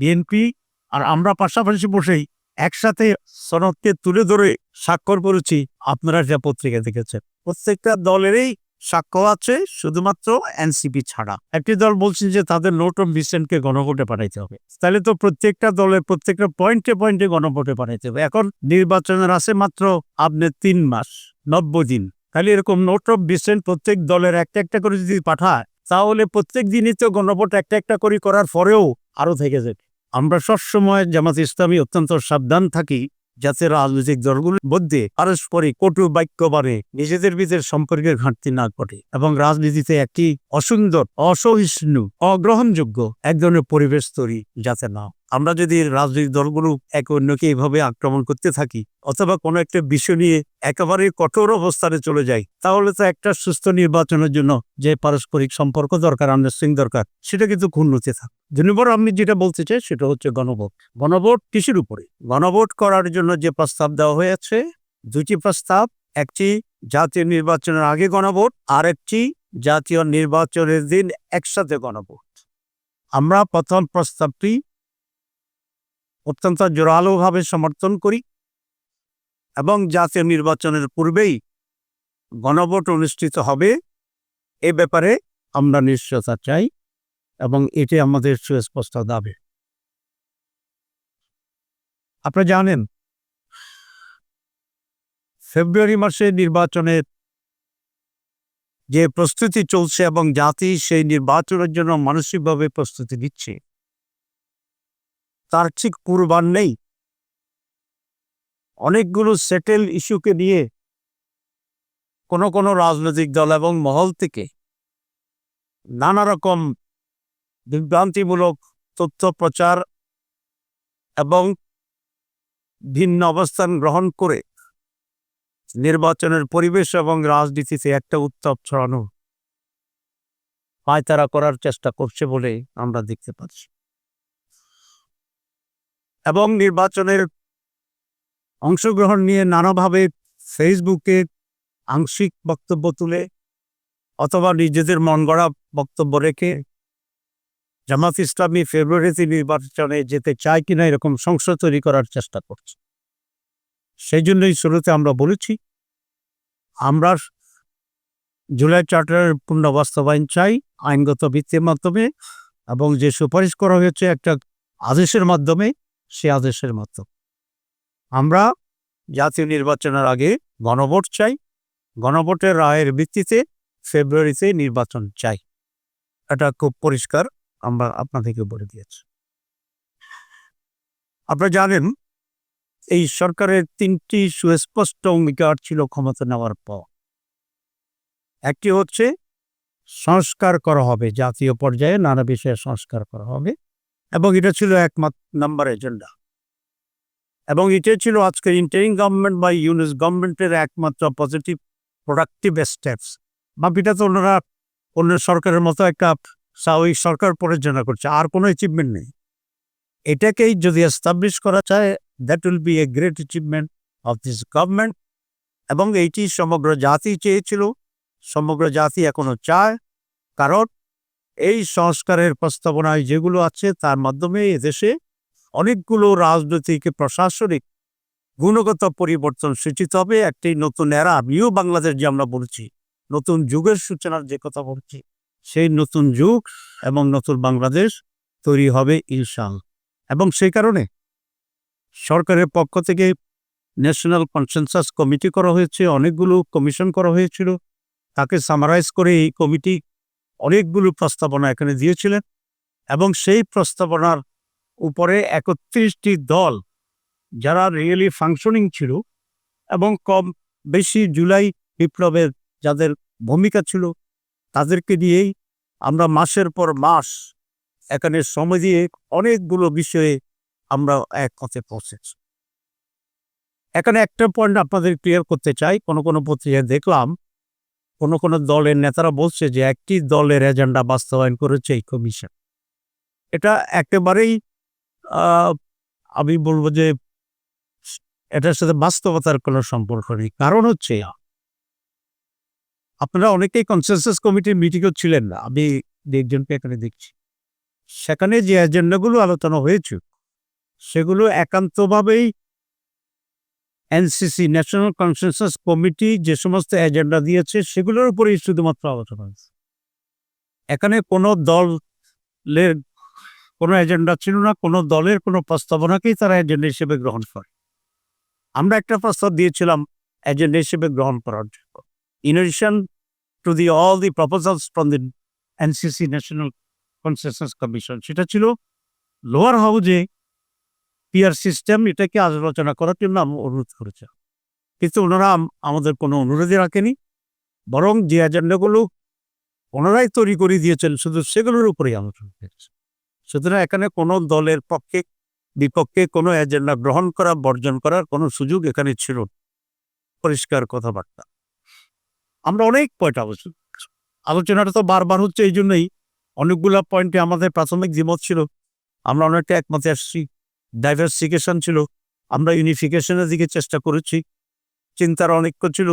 BNP আর আমরা পাশাপাশি বসেই একসাথে সনদকে তুলে ধরে স্বাক্ষর করেছি। আপনারা যা পত্রিকা দেখেছেন। প্রত্যেকটা দলেরই সাক্ষ্য আছে, শুধুমাত্র এনসিপি ছাড়া। একটি দল বলছে যে তাদের নোট অফ ডিসেন্টকে গণভোটে পাঠাইতে হবে। তাহলে তো প্রত্যেকটা দলের প্রত্যেকটা পয়েন্টে পয়েন্টে গণভোটে পাঠাইতে হবে। এখন নির্বাচনের আছে মাত্র আপনার তিন মাস, নব্বই দিন। তাহলে এরকম নোট অফ ডিসেন্ট প্রত্যেক দলের একটা একটা করে যদি পাঠায়, তাহলে প্রত্যেক দিনই তো গণভোট একটা একটা করে করার পরেও আরও থেকে যাবে। আমরা সবসময় জামাত ইসলামী অত্যন্ত সাবধান থাকি, যাতে রাজনৈতিক দলগুলোর মধ্যে পারস্পরিক কটু বাক্য বাড়ে নিজেদের ভিতরে সম্পর্কের ঘাটতি না ঘটে এবং রাজনীতিতে একটি অসুন্দর, অসহিষ্ণু, অগ্রহণযোগ্য এক ধরনের পরিবেশ তৈরি যাতে না। আমরা যদি রাজনৈতিক দলগুলো একে অন্যকে এইভাবে আক্রমণ করতে থাকি, অথবা কোনো একটা বিষয় নিয়ে একেবারে কঠোর অবস্থানে চলে যাই, তাহলে তো একটা সুস্থ নির্বাচনের জন্য যে পারস্পরিক সম্পর্ক দরকার আন্ডারস্ট্যান্ডিং দরকার, সেটা কিন্তু ক্ষুণ্ণতে থাকে। নম্বর আমি যেটা বলতে চাই সেটা হচ্ছে গণভোট। গণভোট কিসের উপরে? গণভোট করার জন্য যে প্রস্তাব দেওয়া হয়েছে দুটি প্রস্তাব, একটি জাতীয় নির্বাচনের আগে গণভোট আর একটি জাতীয় নির্বাচনের দিন একসাথে গণভোট। আমরা প্রথম প্রস্তাবটি অত্যন্ত জোরালোভাবে সমর্থন করি এবং জাতীয় নির্বাচনের পূর্বেই গণভোট অনুষ্ঠিত হবে এ ব্যাপারে আমরা নিশ্চয়তা চাই এবং এটি আমাদের সুস্পষ্ট দাবি। আপনি জানেন, ফেব্রুয়ারি মাসে নির্বাচনের যে প্রস্তুতি চলছে এবং জাতি সেই নির্বাচনের জন্য মানসিকভাবে প্রস্তুতি নিচ্ছে। তার ঠিক কুরবান নেই। অনেকগুলো সেটেল ইস্যুকে নিয়ে কোনো কোনো রাজনৈতিক দল এবং মহল থেকে নানা রকম বিভ্রান্তিমূলক তথ্য প্রচার এবং ভিন্ন অবস্থান গ্রহণ করে নির্বাচনের পরিবেশ এবং রাজনীতিতে একটা উত্তাপ ছড়ানো পায়তারা করার চেষ্টা করছে বলে আমরা দেখতে পাচ্ছি। এবং নির্বাচনের অংশগ্রহণ নিয়ে নানাভাবে ফেসবুকে আংশিক বক্তব্য তুলে অথবা নিজেদের মন গড়া বক্তব্য রেখে জামাত ইসলামী ফেব্রুয়ারিতে নির্বাচনে যেতে চায় কিনা এরকম সংসদ তৈরি করার চেষ্টা করছে। সেই জন্যই শুরুতে আমরা বলেছি, আমরা জুলাই চার্টারের পূর্ণ বাস্তবায়ন চাই, আইনগত ভিত্তির মাধ্যমে এবং যে সুপারিশ করা হয়েছে একটা আদেশের মাধ্যমে সে আদেশের মাধ্যমে আমরা জাতীয় নির্বাচনের আগে গণভোট চাই। গণভোটের রায়ের ভিত্তিতে ফেব্রুয়ারিতে নির্বাচন চাই। এটা খুব পরিষ্কার, আমরা আপনাদেরকে বলে দিয়েছি। আপনারা জানেন, এই সরকারের তিনটি সুস্পষ্ট অঙ্গীকার ছিল ক্ষমতা নেওয়ার পর। একটি হচ্ছে, সংস্কার করা হবে, জাতীয় পর্যায়ে নানা বিষয়ে সংস্কার করা হবে। এবং এটা ছিল একমাত্র নাম্বার এজেন্ডা এবং এটা ছিল আজকের ইন্টারিং গভর্নমেন্ট বা ইউনিস গভর্নমেন্টের একমাত্র পজিটিভ প্রোডাক্টিভ স্টেপস বা এটা তো ওনারা অন্য সরকারের মতো একটা স্বাভাবিক সরকার পরিচালনা করছে, আর কোনো অ্যাচিভমেন্ট নেই। এটাকেই যদি এস্টাবলিশ করা চায় that will be a great achievement of this government এবং এইটি সমগ্র জাতি চেয়েছিল, সমগ্র জাতি এখনও চায়, কারণ এই সংস্কারের প্রস্তাবনায় যেগুলো আছে, তার মাধ্যমে এদেশে অনেকগুলো রাজনৈতিক, প্রশাসনিক গুণগত পরিবর্তন সূচিত হবে। একটি নতুন এরা নিউ বাংলাদেশ যে আমরা বলছি, নতুন যুগের সূচনার যে কথা বলছি, সেই নতুন যুগ এবং নতুন বাংলাদেশ তৈরি হবে ইনশাল। এবং সেই কারণে সরকারের পক্ষ থেকে ন্যাশনাল কনসেনসাস কমিটি করা হয়েছে, অনেকগুলো কমিশন করা হয়েছিল। তাকে সামারাইজ করে এই কমিটি অনেকগুলো প্রস্তাবনা এখানে দিয়েছিলেন এবং সেই প্রস্তাবনার উপরে একত্রিশটি দল যারা রিয়েলি ফাংশনিং ছিল এবং কম বেশি জুলাই বিপ্লবের যাদের ভূমিকা ছিল তাদেরকে দিয়েই আমরা মাসের পর মাস এখানে সময় দিয়ে অনেকগুলো বিষয়ে আমরা এক পথে পৌঁছেছি। এখানে একটা পয়েন্ট আপনাদের ক্লিয়ার করতে চাই, কোনো কোনো পত্রিকায় দেখলাম কোনো কোনো দলের নেতারা বলছে যে একটি দলের এজেন্ডা বাস্তবায়ন করেছে এই কমিশন। এটা একেবারেই আমি বলব যে এটার সাথে বাস্তবতার কোনো সম্পর্ক নেই। কারণ হচ্ছে, আপনারা অনেকেই কনসেনসাস কমিটির মিটিংও ছিলেন না। আমি একজনকে এখানে দেখছি। সেখানে যে এজেন্ডাগুলো আলোচনা হয়েছে, সেগুলো একান্তভাবেই এনসিসি ন্যাশনাল কনসেনসাস কমিটি যে সমস্ত এজেন্ডা দিয়েছে, সেগুলোর উপরেই শুধুমাত্র আলোচনা হয়েছে। এখানে কোনো দলের কোনো এজেন্ডা ছিল না, কোনো দলের কোনো প্রস্তাবনাকেই তারা এজেন্ডা হিসেবে গ্রহণ করে। আমরা একটা প্রস্তাব দিয়েছিলাম এজেন্ডা হিসেবে গ্রহণ করার জন্য। In addition to the all the proposals from the NCC national consensus commission সেটা ছিল লোয়ার হাউজে পিআর সিস্টেম এটাকে আলোচনা করার জন্য আমরা অনুরোধ করেছে। কিন্তু ওনারা আমাদের কোনো অনুরোধই রাখেনি। বরং যে এজেন্ডাগুলো ওনারাই তৈরি করে দিয়েছেন, শুধু সেগুলোর উপরেই আলোচনা হয়েছে। সুতরাং এখানে কোনো দলের পক্ষে, বিপক্ষে কোনো এজেন্ডা গ্রহণ করা, বর্জন করার কোনো সুযোগ এখানে ছিল। পরিষ্কার কথাবার্তা। আমরা অনেক পয়েন্ট আলোচনা আলোচনাটা তো বারবার হচ্ছে, এই জন্যই অনেকগুলা পয়েন্টে আমাদের প্রাথমিক দ্বিমত ছিল। আমরা অনেকটা একমতে আসছি ডাইভার্সিফিকেশন ছিল। আমরা ইউনিফিকেশনের দিকে চেষ্টা করেছি। চিন্তার অনেক্য ছিল।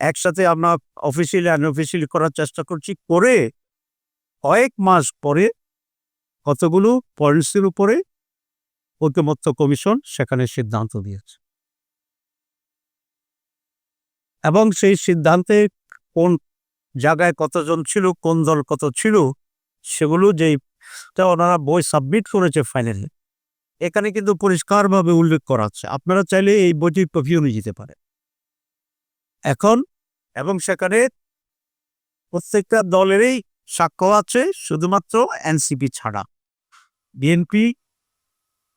একসাথে আমরা অফিসিয়ালি আনঅফিসিয়ালি করার চেষ্টা করছি। করে কয়েক মাস পরে কতগুলো পয়েন্টসের উপরে ঐক্যমত্য কমিশন সেখানে সিদ্ধান্ত দিয়েছে। এবং সেই সিদ্ধান্তে কোন জায়গায় কতজন ছিল, কোন দল কত ছিল, সেগুলো যেই ওনারা বই সাবমিট করেছে ফাইনালি এখানে কিন্তু পরিষ্কারভাবে উল্লেখ করা আছে। আপনারা চাইলে এই বইটির কপিও নিয়ে যেতে পারেন। এখন, এবং সেখানে প্রত্যেকটা দলেরই সাক্ষ্য আছে, শুধুমাত্র এনসিপি ছাড়া। বিএনপি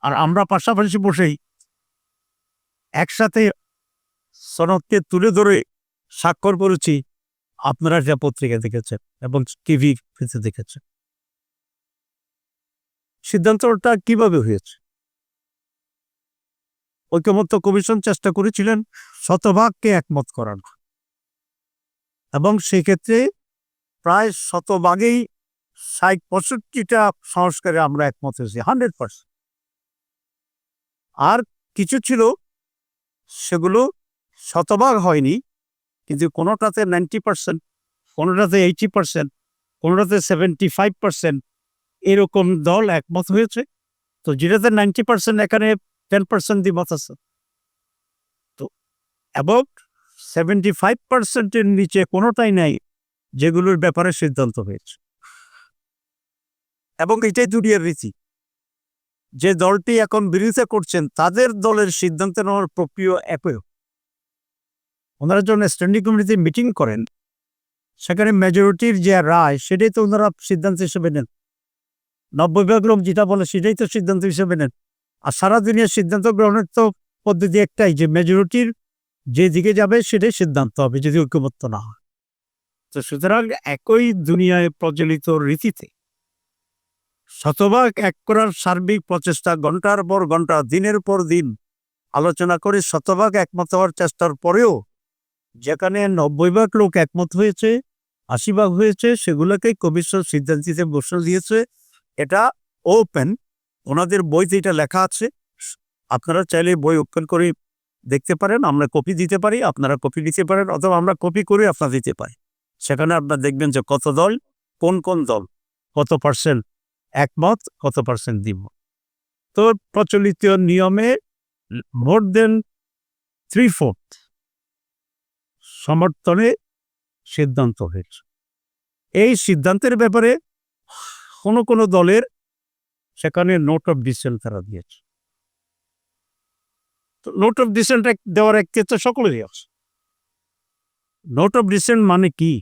আর আমরা পাশাপাশি বসেই একসাথে সনদকে তুলে ধরে স্বাক্ষর করেছি। আপনারা যা পত্রিকা দেখেছেন এবং টিভি দেখেছেন। সিদ্ধান্তটা কীভাবে হয়েছে? ঐক্যমত্য কমিশন চেষ্টা করেছিলেন শতভাগকে একমত করার। এবং সেক্ষেত্রে প্রায় শতভাগেই ষাট পঁয়ষট্টিটা সংস্কারে আমরা একমত হয়েছি, হান্ড্রেড পার্সেন্ট। আর কিছু ছিল, সেগুলো শতভাগ হয়নি, কিন্তু কোনোটাতে নাইনটি পার্সেন্ট, কোনোটাতে এইটি পার্সেন্ট, কোনোটাতে সেভেন্টি ফাইভ পার্সেন্ট এরকম দল একমত হয়েছে। তো যেটাতে নাইনটি পার্সেন্ট এখানে টেন পার্সেন্ট দ্বিমত আছে। তো অ্যাবাউট সেভেন্টি ফাইভ পার্সেন্টের নিচে কোনোটাই নাই যেগুলোর ব্যাপারে সিদ্ধান্ত হয়েছে। এবং এটাই দুনিয়ার রীতি। যে দলটি এখন বিরোধিতা করছেন, তাদের দলের সিদ্ধান্ত নেওয়ার প্রক্রিয়া একই। ওনারা যখন স্ট্যান্ডিং কমিটিতে মিটিং করেন, সেখানে মেজরিটির যে রায়, সেটাই তো ওনারা সিদ্ধান্ত হিসেবে নেন। নব্বই ভাগ লোক যেটা বলে, সেটাই তো সিদ্ধান্ত হিসেবে নেন। আর সারা দুনিয়ার সিদ্ধান্ত গ্রহণের তো পদ্ধতি একটাই যে মেজরিটির যে দিকে যাবে সেটাই সিদ্ধান্ত হবে যদি ঐক্যমত্য না হয়। তো সুতরাং একই দুনিয়ায় প্রচলিত রীতিতে শতভাগ এক করার সার্বিক প্রচেষ্টা ঘণ্টার পর ঘণ্টা দিনের পর দিন আলোচনা করে শতভাগ একমত হওয়ার চেষ্টার পরেও যেখানে নব্বই ভাগ লোক একমত হয়েছে, আশি ভাগ হয়েছে সেগুলোকে কমিশন সিদ্ধান্তিতে বসে দিয়েছে। এটা ওপেন ওনাদের বইতে এটা লেখা আছে, আপনারা চাইলে বই ওপেন করে দেখতে পারেন, আমরা কপি দিতে পারি, আপনারা কপি দিতে পারেন, অথবা আমরা কপি করে আপনার দিতে পারি। সেখানে আপনারা দেখবেন যে কত দল, কোন কোন দল, কত পার্সেন্ট একমত, কত পার্সেন্ট দিব তো প্রচলিত নিয়মে মোর দেন থ্রি ফোর্থ সমর্থনে সিদ্ধান্ত হয়েছে। এই সিদ্ধান্তের ব্যাপারে কোনো কোনো দলের সেখানে নোট অফ ডিসেন্ট তারা দিয়েছে। তো নোট অফ ডিসেন্ট দেওয়ার এক ক্ষেত্রে সকলেরই আছে। নোট অফ ডিসেন্ট মানে কি?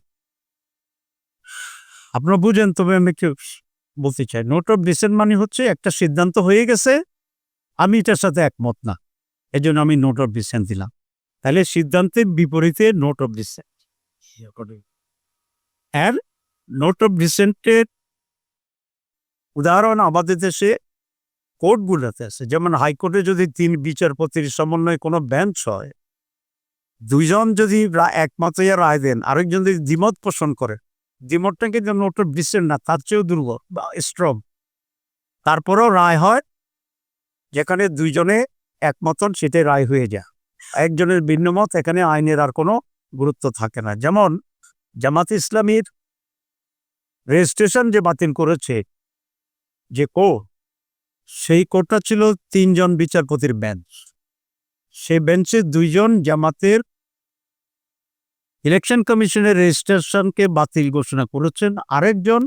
আপনারা বুঝেন তবে আমি একটু বলতে চাই। নোট অফ ডিসেন্ট মানে হচ্ছে একটা সিদ্ধান্ত হয়ে গেছে আমি এটার সাথে একমত না। এই জন্য আমি নোট অফ ডিসেন্ট দিলাম। তাহলে সিদ্ধান্তের বিপরীতে নোট অফ ডিসেন্ট আর নোট অফ ডিসেন্টের উদাহরণ আমাদের দেশে কোর্টগুলোতে আছে। যেমন হাইকোর্টে যদি তিন বিচারপতির সমন্বয়ে কোনো বেঞ্চ হয়, দুইজন যদি রা- একমত রায় দেন, আরেকজন যদি দ্বিমত পোষণ করে, দ্বিমতটা নোট অফ ডিসেন্ট না, তার চেয়েও দুর্বল বা স্ট্রং তারপরেও রায় হয়, যেখানে দুইজনে একমতন সেটাই রায় হয়ে যায়। একজনের ভিন্নমত এখানে আইনের আর কোনো গুরুত্ব থাকে না। যেমন জামাত ইসলামীর রেজিস্ট্রেশন যে বাতিল করেছে যে কোর্ট সেই কোর্টটা ছিল তিনজন বিচারপতির বেঞ্চ সেই বেঞ্চে দুইজন জামাতের ইলেকশন কমিশনের রেজিস্ট্রেশনকে বাতিল ঘোষণা করেছেন। আরেকজন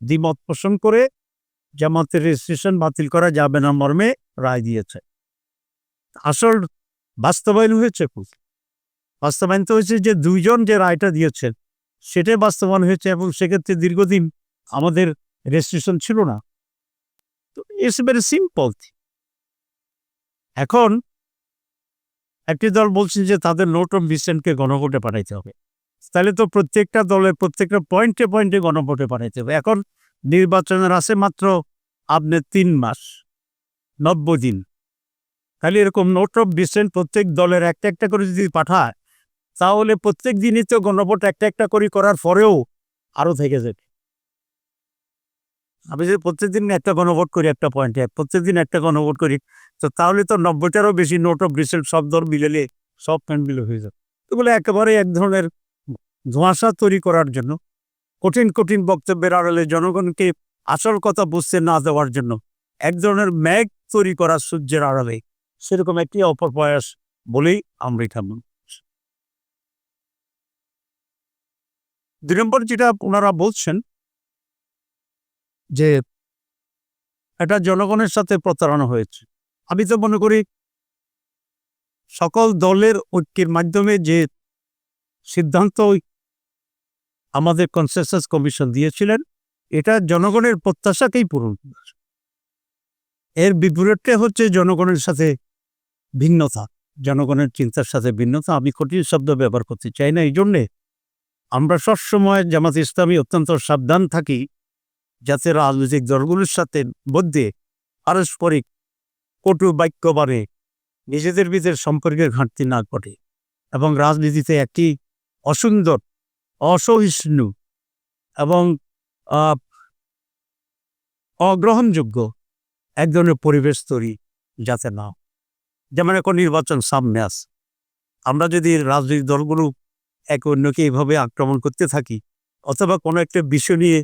দ্বিমত পোষণ করে জামাতের রেজিস্ট্রেশন বাতিল করা যাবে না মর্মে রায় দিয়েছে। আসল বাস্তবায়ন হয়েছে? বাস্তবায়ন তো হয়েছে যে দুইজন যে রায়টা দিয়েছেন, সেটাই বাস্তবায়ন হয়েছে এবং সেক্ষেত্রে দীর্ঘদিন আমাদের রেজিস্ট্রেশন ছিল না। তো ইটস ভেরি সিম্পল এখন একটি দল বলছে যে তাদের নোট অফ ডিসেন্টকে গণভোটে পাঠাইতে হবে। তাহলে তো প্রত্যেকটা দলের, প্রত্যেকটা পয়েন্টে পয়েন্টে গণভোটে পাঠাইতে হবে। এখন নির্বাচনের আছে মাত্র আপনি তিন মাস, নব্বই দিন। তাহলে এরকম নোট অফ ডিসেন্ট প্রত্যেক দলের একটা একটা করে যদি পাঠায়, তাহলে প্রত্যেক দিনই তো গণভোট একটা একটা করে করার পরেও আরও থেকে যাবে। আমি যদি প্রত্যেকদিন একটা গণভোট করি, একটা পয়েন্টে প্রত্যেকদিন একটা গণভোট করি, তো তাহলে তো নব্বইটারও বেশি নোট অফ রিসেল্ট সব দল মিলেলে সব প্যান্ট মিলে হয়ে যাবে তো বলে একেবারে এক ধরনের ধোঁয়াশা তৈরি করার জন্য, কঠিন কঠিন বক্তব্যের আড়ালে জনগণকে আসল কথা বুঝতে না দেওয়ার জন্য এক ধরনের ম্যাগ তৈরি করা সূর্যের আড়ালে, সেরকম একটি অপপ্রয়াস বলেই আমরা এটা। দুই নম্বর যেটা ওনারা বলছেন যে এটা জনগণের সাথে প্রতারণা হয়েছে। আমি তো মনে করি সকল দলের ঐক্যের মাধ্যমে যে সিদ্ধান্ত আমাদের কনসেনসাস কমিশন দিয়েছিলেন, এটা জনগণের প্রত্যাশাকেই পূরণ এর বিপরীতটা হচ্ছে জনগণের সাথে ভিন্নতা, জনগণের চিন্তার সাথে ভিন্নতা। আমি কঠিন শব্দ ব্যবহার করতে চাই না এই জন্যে আমরা সবসময় জামাত ইসলামী অত্যন্ত সাবধান থাকি। যাতে রাজনৈতিক দলগুলোর সাথে মধ্যে পারস্পরিক কটু বাক্য বাড়ে নিজেদের ভিতরে সম্পর্কের ঘাটতি না ঘটে এবং রাজনীতিতে একটি অসুন্দর, অসহিষ্ণু এবং অগ্রহণযোগ্য এক ধরনের পরিবেশ তৈরি যাতে না যেমন এখন নির্বাচন সামনে আস আমরা যদি রাজনৈতিক দলগুলো এক অন্যকে এইভাবে আক্রমণ করতে থাকি, অথবা কোনো একটা বিষয় নিয়ে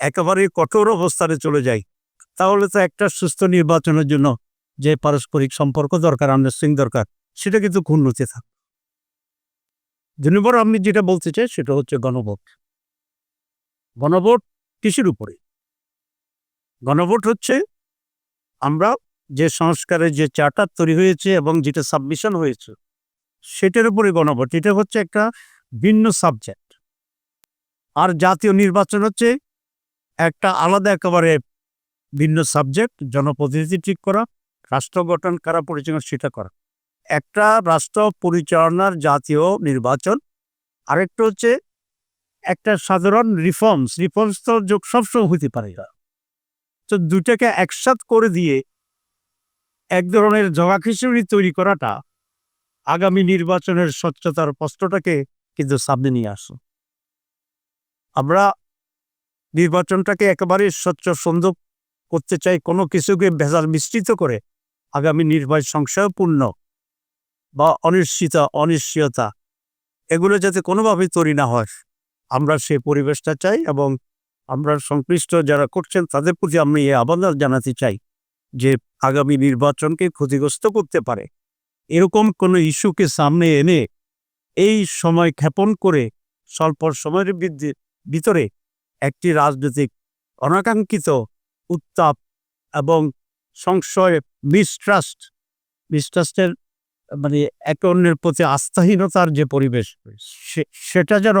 একেবারে কঠোর অবস্থানে চলে যাই তাহলে তো একটা সুস্থ নির্বাচনের জন্য যে পারস্পরিক সম্পর্ক দরকার আন্ডারস্ট্যান্ডিং দরকার, সেটা কিন্তু ক্ষুণ্ণতে থাকে। দুই নম্বর আমি যেটা বলতে চাই সেটা হচ্ছে গণভোট। গণভোট কিসের উপরে? গণভোট হচ্ছে আমরা যে সংস্কারের যে চার্টার তৈরি হয়েছে এবং যেটা সাবমিশন হয়েছে, সেটার উপরে গণভোট। এটা হচ্ছে একটা ভিন্ন সাবজেক্ট আর জাতীয় নির্বাচন হচ্ছে একটা আলাদা একেবারে ভিন্ন সাবজেক্ট জনপ্রতিনিধি ঠিক করা, রাষ্ট্র গঠন কারা পরিচালনা সেটা করা। একটা রাষ্ট্র পরিচালনার জাতীয় নির্বাচন, আরেকটা হচ্ছে একটা সাধারণ রিফর্মস রিফর্মস তো যোগ সবসময় হইতে পারে। না তো দুটাকে একসাথ করে দিয়ে এক ধরনের জগাখিচুড়ি তৈরি করাটা, আগামী নির্বাচনের স্বচ্ছতার প্রশ্নটাকে কিন্তু সামনে নিয়ে আসো। আমরা নির্বাচনটাকে একেবারে স্বচ্ছ, সুন্দর করতে চাই, কোনো কিছুকে ভেজাল মিশ্রিত করে আগামী নির্বাচন সংশয়পূর্ণ বা অনিশ্চিত, অনিশ্চয়তা, এগুলো যাতে কোনোভাবেই তৈরি না হয়। আমরা সেই পরিবেশটা চাই এবং আমরা সংশ্লিষ্ট যারা করছেন তাদের প্রতি আমি এই আবেদন জানাতে চাই যে আগামী নির্বাচনকে ক্ষতিগ্রস্ত করতে পারে। এরকম কোনো ইস্যুকে সামনে এনে এই সময় ক্ষেপণ করে স্বল্প সময়ের ভিতরে একটি রাজনৈতিক অনাকাঙ্ক্ষিত উত্তাপ এবং সংশয় মিস্ট্রাস্ট মিস্ট্রাস্টের মানে এক অন্যের প্রতি আস্থাহীনতার যে পরিবেশ সেটা যেন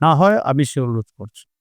না হয়, আমি সে অনুরোধ করছি।